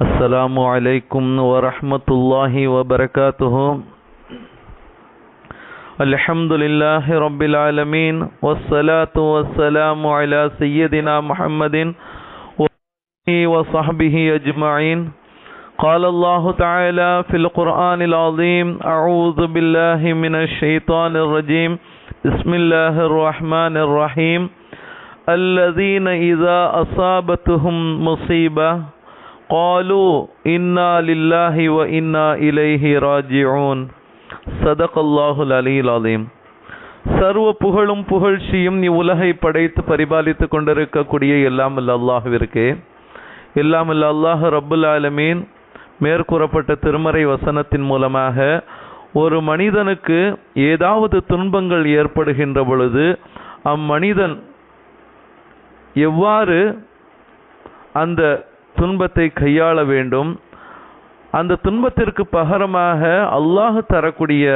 السلام عليكم ورحمة الله وبركاته. الحمد لله رب العالمين والصلاة والسلام على سيدنا محمد وصحبه أجمعين. قال الله تعالى في القرآن العظيم أعوذ بالله من الشيطان الرجيم. بسم الله الرحمن الرحيم. الذين إذا أصابتهم مصيبة قالوا إنا لله وإنا إليه راجعون صدق الله العلي العظيم சர்வ புகழும் புகழ்ச்சியும் இவ்வுலகை படைத்து பரிபாலித்துக் கொண்டிருக்கக்கூடிய எல்லாம் அல்ல அல்லாஹுவிற்கே எல்லாம் அல்ல அல்லாஹ் ரப்புல் ஆலமீன் மேற்கூறப்பட்ட திருமறை வசனத்தின் மூலமாக ஒரு மனிதனுக்கு ஏதாவது துன்பங்கள் ஏற்படுகின்ற பொழுது அம்மனிதன் எவ்வாறு அந்த துன்பத்தை கையாள வேண்டும். அந்த துன்பத்திற்கு பகரமாக அல்லாஹ் தரக்கூடிய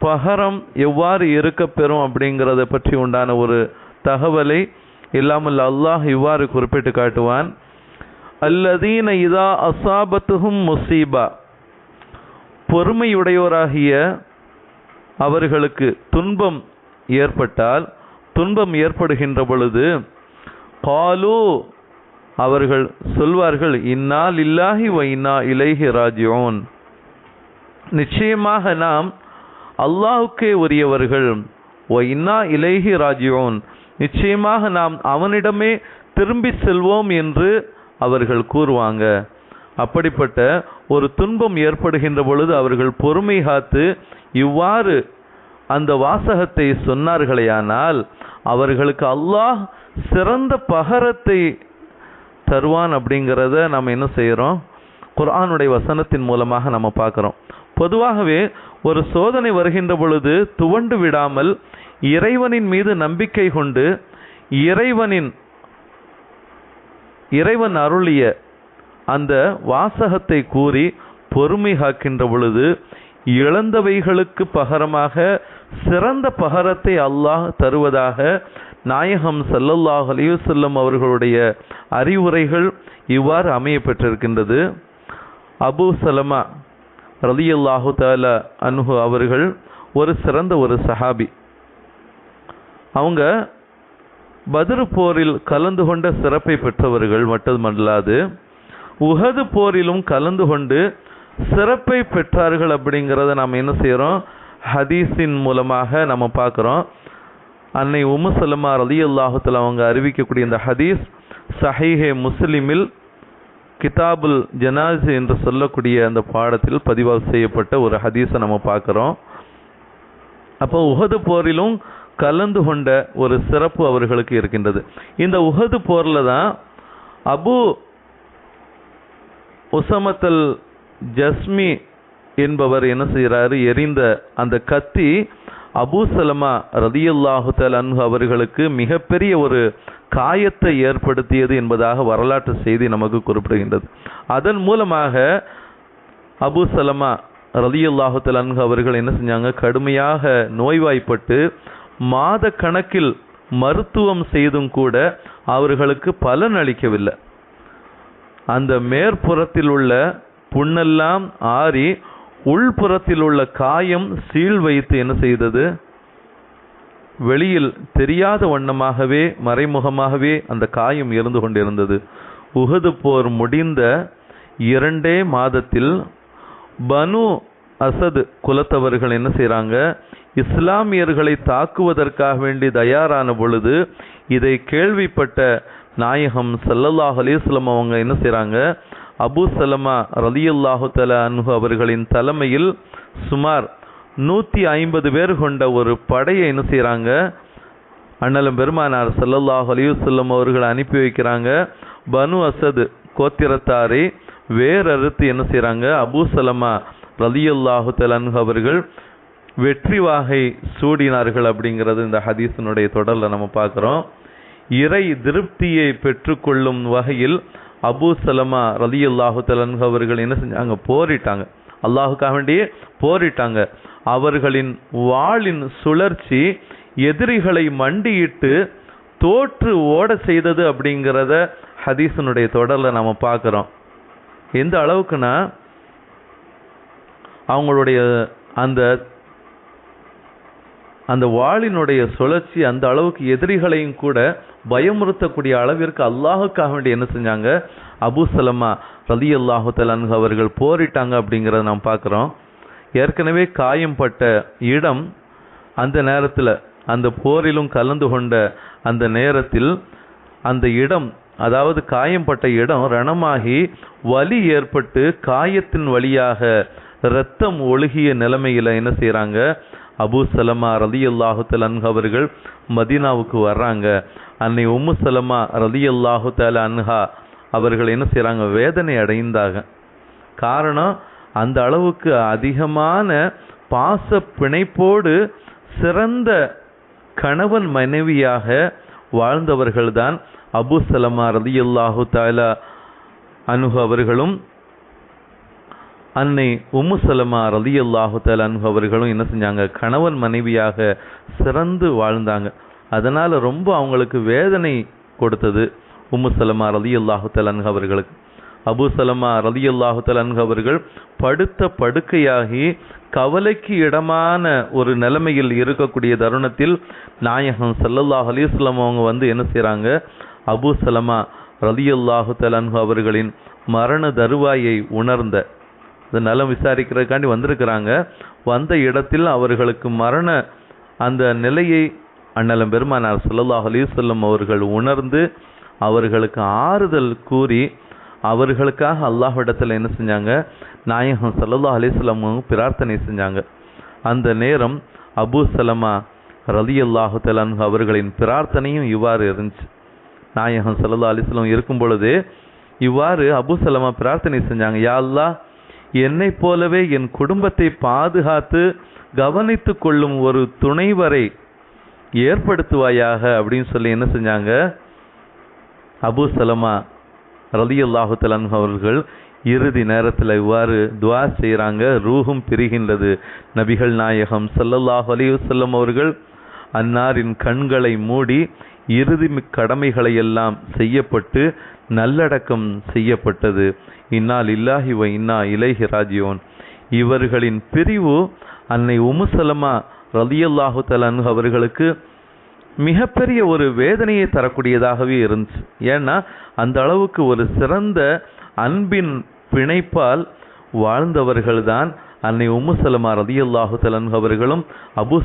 பகரம் எவ்வாறு இருக்கப்பெறும் அப்படிங்கிறத பற்றி உண்டான ஒரு தகவலை இல்லாமல் அல்லாஹ் இவ்வாறு குறிப்பிட்டு காட்டுவான். அல்லதீன இதா அசாபத்துகும் முசீபா. பொறுமையுடையோராகிய அவர்களுக்கு துன்பம் ஏற்பட்டால் துன்பம் ஏற்படுகின்ற பொழுது காலு அவர்கள் சொல்வார்கள் இன்னா லில்லாஹி வைனா இலைஹி ராஜியோன் நிச்சயமாக நாம் அல்லாஹுக்கே உரியவர்கள் வ இலைஹி ராஜியோன் நிச்சயமாக நாம் அவனிடமே திரும்பி செல்வோம் என்று அவர்கள் கூறுவாங்க. அப்படிப்பட்ட ஒரு துன்பம் ஏற்படுகின்ற பொழுது அவர்கள் பொறுமை காத்து இவ்வாறு அந்த வாசகத்தை சொன்னார்களேயானால் அவர்களுக்கு அல்லாஹ் சிறந்த பகரத்தை தருவான் அப்படிங்கிறத நம்ம என்ன செய்கிறோம் குர்ஆனுடைய வசனத்தின் மூலமாக நம்ம பார்க்குறோம். பொதுவாகவே ஒரு சோதனை வருகின்ற பொழுது துவண்டு விடாமல் இறைவனின் மீது நம்பிக்கை கொண்டு இறைவனின் இறைவன் அருளிய அந்த வாசகத்தை கூறி பொறுமை காக்கின்ற பொழுது இழந்தவைகளுக்கு பகரமாக சிறந்த பகரத்தை அல்லாஹ் தருவதாக நாயகம் சல்லல்லாஹ் அலிவசல்லம் அவர்களுடைய அறிவுரைகள் இவ்வாறு அமைய பெற்றிருக்கின்றது அபு சலமா ரலியல்லாஹு தால அன்ஹு அவர்கள் ஒரு சிறந்த ஒரு சஹாபி. அவங்க பத்ரு போரில் கலந்து கொண்ட சிறப்பை பெற்றவர்கள் மட்டுமல்லாது உகது போரிலும் கலந்து கொண்டு சிறப்பை பெற்றார்கள் அப்படிங்கிறத நாம் என்ன செய்கிறோம் ஹதீஸின் மூலமாக நம்ம பார்க்குறோம். அன்னை உம்மு சலமா ரதி அல்லாஹத்தில் அவங்க அறிவிக்கக்கூடிய இந்த ஹதீஸ் சஹீஹே முஸ்லிமில் கிதாபுல் ஜனாஸ் என்று சொல்லக்கூடிய அந்த பாடத்தில் பதிவாக செய்யப்பட்ட ஒரு ஹதீஸை நம்ம பார்க்குறோம். அப்போ உஹது போரிலும் கலந்து கொண்ட ஒரு சிறப்பு அவர்களுக்கு இருக்கின்றது. இந்த உஹது போரில் தான் அபு உசமத்தல் ஜஸ்மி என்பவர் என்ன செய்கிறாரு எரிந்த அந்த கத்தி அபு சலமா ரதியுல்லாஹு அன்ஹு அவர்களுக்கு மிகப்பெரிய ஒரு காயத்தை ஏற்படுத்தியது என்பதாக வரலாற்று செய்தி நமக்கு குறிப்பிடுகின்றது. அதன் மூலமாக அபு சலமா ரதியுல்லாஹு அன்ஹு அவர்கள் என்ன செஞ்சாங்க? கடுமையாக நோய்வாய்ப்பட்டு மாத கணக்கில் மருத்துவம் செய்தும் கூட அவர்களுக்கு பலன் அளிக்கவில்லை. அந்த மேற்புறத்தில் உள்ள புண்ணெல்லாம் ஆறி உள்புறத்தில் உள்ள காயம் சீல் வைத்து என்ன செய்தது? வெளியில் தெரியாத வண்ணமாகவே மறைமுகமாகவே அந்த காயம் இருந்து கொண்டிருந்தது. உகது போர் முடிந்த இரண்டே மாதத்தில் பனு அசது குலத்தவர்கள் என்ன செய்கிறாங்க இஸ்லாமியர்களை தாக்குவதற்காக வேண்டி தயாரான பொழுது இதை கேள்விப்பட்ட நாயகம் சல்லல்லாஹ் அலிஸ்லம் அவங்க என்ன செய்கிறாங்க அபு சலமா ரலியுல்லாஹு தல அன்ஹு அவர்களின் தலைமையில் சுமார் நூற்றி ஐம்பது பேர் கொண்ட ஒரு படையை என்ன செய்கிறாங்க அண்ணலும் பெருமானார் சல்லல்லாஹ் அலிவசல்லம் அவர்கள் அனுப்பி வைக்கிறாங்க. பனு அசது கோத்திரத்தாரை வேறறுத்து என்ன செய்கிறாங்க அபு சலமா ரலியுல்லாஹு தலன்ஹு அவர்கள் வெற்றி வாகை சூடினார்கள் அப்படிங்கிறது இந்த ஹதீஸினுடைய தொடரில் நம்ம பார்க்குறோம். இறை திருப்தியை பெற்றுக்கொள்ளும் வகையில் அபு சலமா ரதி அல்லாஹு தலன்ஹு அவர்கள் என்ன செஞ்சாங்க போரிட்டாங்க. அல்லாஹுக்காக வேண்டியே போரிட்டாங்க. அவர்களின் வாளின் சுழற்சி எதிரிகளை மண்டியிட்டு தோற்று ஓட செய்தது அப்படிங்கிறத ஹதீஸனுடைய தொடரில் நம்ம பார்க்குறோம். எந்த அளவுக்குன்னா அவங்களுடைய அந்த அந்த வாளினுடைய சுழற்சி அந்த அளவுக்கு எதிரிகளையும் கூட பயமுறுத்தக்கூடிய அளவிற்கு அல்லாஹுக்காக வேண்டி என்ன செஞ்சாங்க? அபு சலமா ரதி அல்லாஹு தலான்கு அவர்கள் போரிட்டாங்க அப்படிங்கிறத நாம் பார்க்குறோம். ஏற்கனவே காயம்பட்ட இடம் அந்த நேரத்தில் அந்த போரிலும் கலந்து கொண்ட அந்த நேரத்தில் அந்த இடம் அதாவது காயம்பட்ட இடம் ரணமாகி வலி ஏற்பட்டு காயத்தின் வழியாக இரத்தம் ஒழுகிய நிலைமையில் என்ன செய்கிறாங்க அபு சலமா ரதி அல்லாஹு அவர்கள் மதீனாவுக்கு வர்றாங்க. அன்னை உம்மு சலமா ரதி அல்லாஹு அன்ஹா அவர்கள் என்ன செய்கிறாங்க வேதனை அடைந்தாங்க. காரணம் அந்த அளவுக்கு அதிகமான பாச பிணைப்போடு சிறந்த கணவன் மனைவியாக வாழ்ந்தவர்கள்தான் அபு சலமா ரலியல்லாஹு தாலா அனுகு அவர்களும். அன்னை உம்மு சலமா ரலியல்லாஹு தாலா அவர்களும் என்ன செஞ்சாங்க? கணவன் மனைவியாக சிறந்து வாழ்ந்தாங்க. அதனால் ரொம்ப அவங்களுக்கு வேதனை கொடுத்தது உம்மு சலமா ரலியல்லாஹு தாலா அவர்களுக்கு. அபு சலமா ரலியல்லாஹு தாலா அவர்கள் படுத்த படுக்கையாகி கவலைக்கு இடமான ஒரு நிலைமையில் இருக்கக்கூடிய தருணத்தில் நாயகம் சல்லல்லாஹ் அலைஹி அவங்க வந்து என்ன செய்கிறாங்க அபு சலமா ரலியல்லாஹு தாலா அவர்களின் மரண தருவாயை உணர்ந்த இந்த நலம் விசாரிக்கிறதுக்காண்டி வந்திருக்கிறாங்க. வந்த இடத்தில் அவர்களுக்கு மரண அந்த நிலையை அண்ணலம் பெருமானார் ஸல்லல்லாஹு அலிசல்லம் அவர்கள் உணர்ந்து அவர்களுக்கு ஆறுதல் கூறி அவர்களுக்காக அல்லாஹ்விடத்தில் என்ன செஞ்சாங்க? நாயகம் ஸல்லல்லாஹு அலைஹி பிரார்த்தனை செஞ்சாங்க. அந்த நேரம் அபு சலமா ரதி அல்லாஹு தலான் அவர்களின் பிரார்த்தனையும் இவ்வாறு இருந்துச்சு. நாயகம் ஸல்லல்லாஹு அலைஹி இருக்கும் பொழுது இவ்வாறு அபு சலமா பிரார்த்தனை செஞ்சாங்க. யா அல்லாஹ் என்னை போலவே என் குடும்பத்தை பாதுகாத்து கவனித்து கொள்ளும் ஒரு துணைவரை ஏற்படுத்துவாயாக அப்படின்னு சொல்லி என்ன செஞ்சாங்க? அபு சலமா ரலியல்லாஹு தஆலா அவர்கள் இறுதி நேரத்தில் இவ்வாறு துவா செய்கிறாங்க ரூஹும் பிரிகின்றது. நபிகள் நாயகம் ஸல்லல்லாஹு அலி வல்லம் அவர்கள் அன்னாரின் கண்களை மூடி இறுதி கடமைகளையெல்லாம் செய்யப்பட்டு நல்லடக்கம் செய்யப்பட்டது. இன்னால் இல்லாஹி வ இன்னா இலைஹி ராஜியோன். இவர்களின் பிரிவு அன்னை உமுசலமா ரலியல்லாஹு தலன் அவர்களுக்கு மிகப்பெரிய ஒரு வேதனையை தரக்கூடியதாகவே இருந்துச்சு. ஏன்னா அந்த அளவுக்கு ஒரு சிறந்த அன்பின் பிணைப்பால் வாழ்ந்தவர்கள்தான் அன்னை உம்மு சலமா ரலியல்லாஹு தஆலா அவர்களும்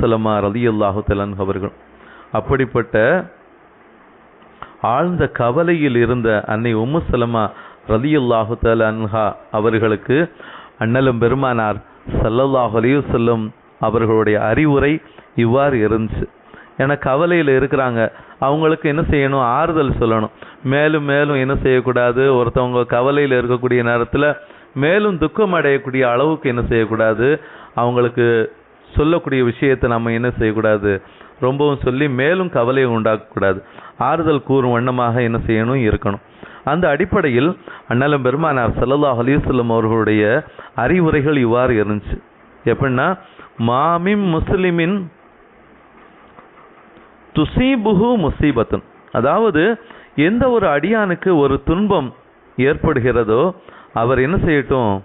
சலமா ரலியல்லாஹு தஆலா அவர்களும். அப்படிப்பட்ட ஆழ்ந்த கவலையில் இருந்த அன்னை உம்மு சலமா ரலியுல்லாஹு தல அன்ஹா அவர்களுக்கு அண்ணலும் பெருமானார் சல்லல்லாஹு அலையு செல்லும் அவர்களுடைய அறிவுரை இவ்வாறு இருந்துச்சு. ஏன்னா கவலையில் இருக்கிறாங்க. அவங்களுக்கு என்ன செய்யணும்? ஆறுதல் சொல்லணும். மேலும் மேலும் என்ன செய்யக்கூடாது? ஒருத்தவங்க கவலையில் இருக்கக்கூடிய நேரத்தில் மேலும் துக்கம் அடையக்கூடிய அளவுக்கு என்ன செய்யக்கூடாது? அவங்களுக்கு சொல்லக்கூடிய விஷயத்தை நம்ம என்ன செய்யக்கூடாது? ரொம்பவும் சொல்லி மேலும் கவலையை உண்டாக்கக்கூடாது. ஆறுதல் கூறும் வண்ணமாக என்ன செய்யணும்? இருக்கணும். அந்த அடிப்படையில் அண்ணலம் பெருமானார் ஸல்லல்லாஹு அலைஹி அவர்களுடைய அறிவுரைகள் இவ்வாறு இருந்துச்சு. எப்படின்னா மாமிம் முஸ்லிமின் துசீபுஹு முசீபத்தன். அதாவது எந்த ஒரு அடியானுக்கு ஒரு துன்பம் ஏற்படுகிறதோ அவர் என்ன செய்யட்டும்?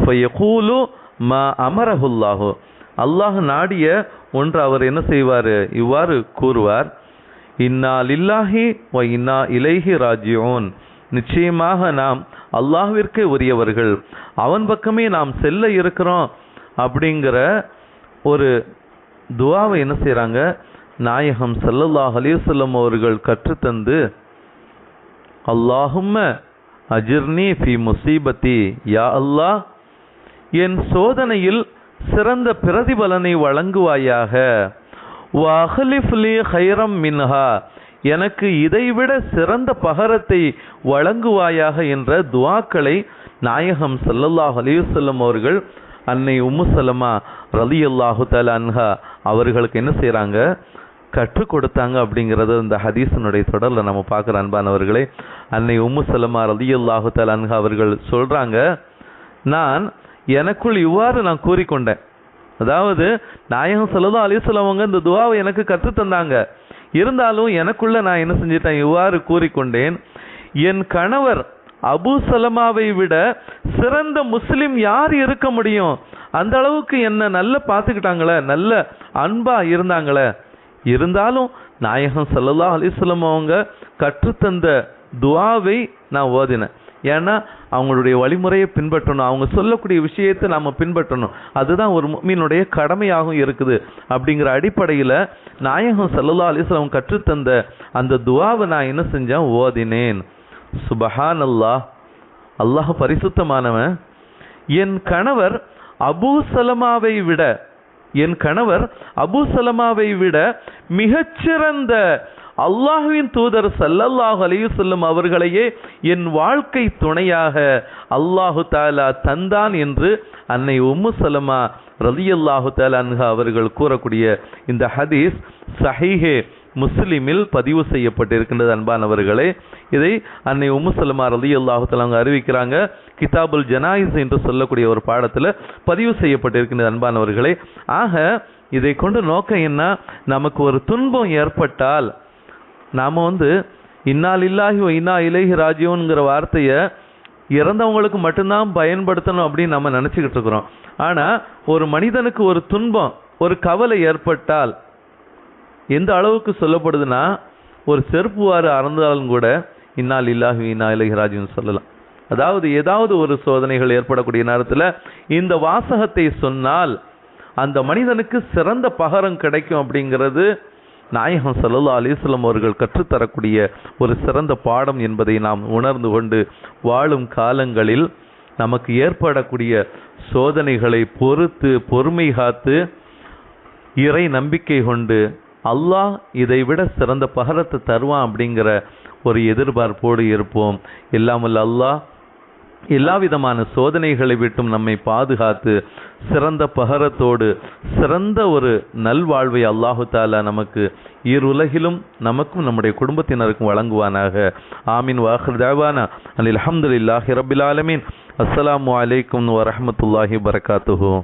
ஃபயகூலு மா அமரஹுல்லாஹோ அல்லாஹ் நாடிய ஒன்று அவர் என்ன செய்வார்? இவ்வாறு கூறுவார் இன்னா லில்லாஹி வ இன்னா இலைஹி ராஜியோன் நிச்சயமாக நாம் அல்லாஹ்விற்கே உரியவர்கள். அவன் பக்கமே நாம் செல்ல இருக்கிறோம் அப்படிங்கிற ஒரு துவாவை என்ன செய்கிறாங்க நாயகம் சல்லல்லாஹ் அலைஹி அவர்கள் கற்றுத்தந்து அல்லாஹும்ம அஜிர்னி ஃபி முசீபத்தி யா அல்லாஹ் என் சோதனையில் சிறந்த பிரதிபலனை வழங்குவாயாக. வஹலிஃப்லி ஹைரம் மின்ஹா எனக்கு இதைவிட சிறந்த பகரத்தை வழங்குவாயாக என்ற துவாக்களை நாயகம் சல்லல்லாஹ் அலிவசல்லம் அவர்கள் அன்னை உம்முசல்லமா ரலி அல்லாஹு தல அன்ஹா அவர்களுக்கு என்ன செய்கிறாங்க கற்றுக் கொடுத்தாங்க அப்படிங்கிறது இந்த ஹதீசனுடைய தொடரில் நம்ம பார்க்குற அன்பானவர்களே அன்னை உம்மு சலமா ரலியல்லாஹு தஆலா அன்ஹா அவர்கள் சொல்கிறாங்க நான் எனக்குள் இவ்வாறு நான் கூறிக்கொண்டேன். அதாவது நாயகம் ஸல்லல்லாஹு அலைஹி அவங்க இந்த துவாவை எனக்கு கற்றுத்தந்தாங்க இருந்தாலும் எனக்குள்ள நான் என்ன செஞ்சிட்டேன்? இவ்வாறு கூறிக்கொண்டேன். என் கணவர் அபு சலமாவை விட சிறந்த முஸ்லிம் யார் இருக்க முடியும்? அந்த அளவுக்கு என்ன நல்ல பார்த்துக்கிட்டாங்களே நல்ல அன்பா இருந்தாங்களே. இருந்தாலும் நாயகம் ஸல்லல்லாஹு அலைஹி அவங்க கற்றுத்தந்த துவாவை நான் ஓதினேன். ஏன்னா அவங்களுடைய வழிமுறையை பின்பற்றணும். அவங்க சொல்லக்கூடிய விஷயத்தை நாம் பின்பற்றணும். அதுதான் ஒரு மீனுடைய கடமையாகவும் இருக்குது. அப்படிங்கிற அடிப்படையில் நாயகம் ஸல்லல்லாஹு அலிஸ்லாம் கற்றுத்தந்த அந்த துவாவை நான் என்ன செஞ்சேன்? ஓதினேன். சுபஹான் அல்லாஹ் பரிசுத்தமானவன். என் கணவர் அபூ சலமாவை விட என் கணவர் அபூ சலமாவை விட மிகச்சிறந்த அல்லாஹுவின் தூதர் சல்லல்லாஹ் அலைஹி வஸல்லம் அவர்களையே என் வாழ்க்கை துணையாக அல்லாஹு தாலா தந்தான் என்று அன்னை உம்மு சலமா ரலியல்லாஹு தாலா அவர்கள் கூறக்கூடிய இந்த ஹதீஸ் சஹீஹே முஸ்லிமில் பதிவு செய்யப்பட்டிருக்கின்றது அன்பானவர்களே. இதை அன்னை உம்மு சலமா ரலியல்லாஹு தாலா அவங்க அறிவிக்கிறாங்க. கிதாபுல் ஜனாயிஸ் என்று சொல்லக்கூடிய ஒரு பாடத்தில் பதிவு செய்யப்பட்டிருக்கின்றது அன்பானவர்களே. ஆக இதை கொண்டு நோக்கம் என்ன? நமக்கு ஒரு துன்பம் ஏற்பட்டால் நாம் வந்து இன்னால் இல்லாஹி இன்னா இலைஹி ராஜியோன்ங்கிற வார்த்தையை இறந்தவங்களுக்கு மட்டும்தான் பயன்படுத்தணும் அப்படின்னு நம்ம நினச்சிக்கிட்டு இருக்கிறோம். ஆனால் ஒரு மனிதனுக்கு ஒரு துன்பம் ஒரு கவலை ஏற்பட்டால் எந்த அளவுக்கு சொல்லப்படுதுன்னா ஒரு செருப்பு வாறு அறந்தாலும் கூட இன்னால் இல்லாஹி இன்னா இலைஹி ராஜின்னு சொல்லலாம். அதாவது ஏதாவது ஒரு சோதனைகள் ஏற்படக்கூடிய நேரத்தில் இந்த வாசகத்தை சொன்னால் அந்த மனிதனுக்கு சிறந்த பகரம் கிடைக்கும் அப்படிங்கிறது நாயகம் சல்லல்லா அலிஸ்லம் அவர்கள் கற்றுத்தரக்கூடிய ஒரு சிறந்த பாடம் என்பதை நாம் உணர்ந்து கொண்டு வாழும் காலங்களில் நமக்கு ஏற்படக்கூடிய சோதனைகளை பொறுத்து பொறுமை காத்து இறை நம்பிக்கை கொண்டு அல்லாஹ் இதை விட சிறந்த பகரத்தை தருவான் அப்படிங்கிற ஒரு எதிர்பார்ப்போடு இருப்போம். இல்லாமல் அல்லாஹ் எல்லா விதமான சோதனைகளை விட்டும் நம்மை பாதுகாத்து சிறந்த பகரத்தோடு சிறந்த ஒரு நல்வாழ்வை அல்லாஹு தாலா நமக்கு இருலகிலும் நமக்கும் நம்முடைய குடும்பத்தினருக்கும் வழங்குவானாக. ஆமீன் வாஹர் தேவானா அனில் அஹமதுல்லாஹி ரபில் ஆலமீன். அஸ்லாம் வலைக்கம் வரமத்துல்லாஹி வரகாத்துஹூ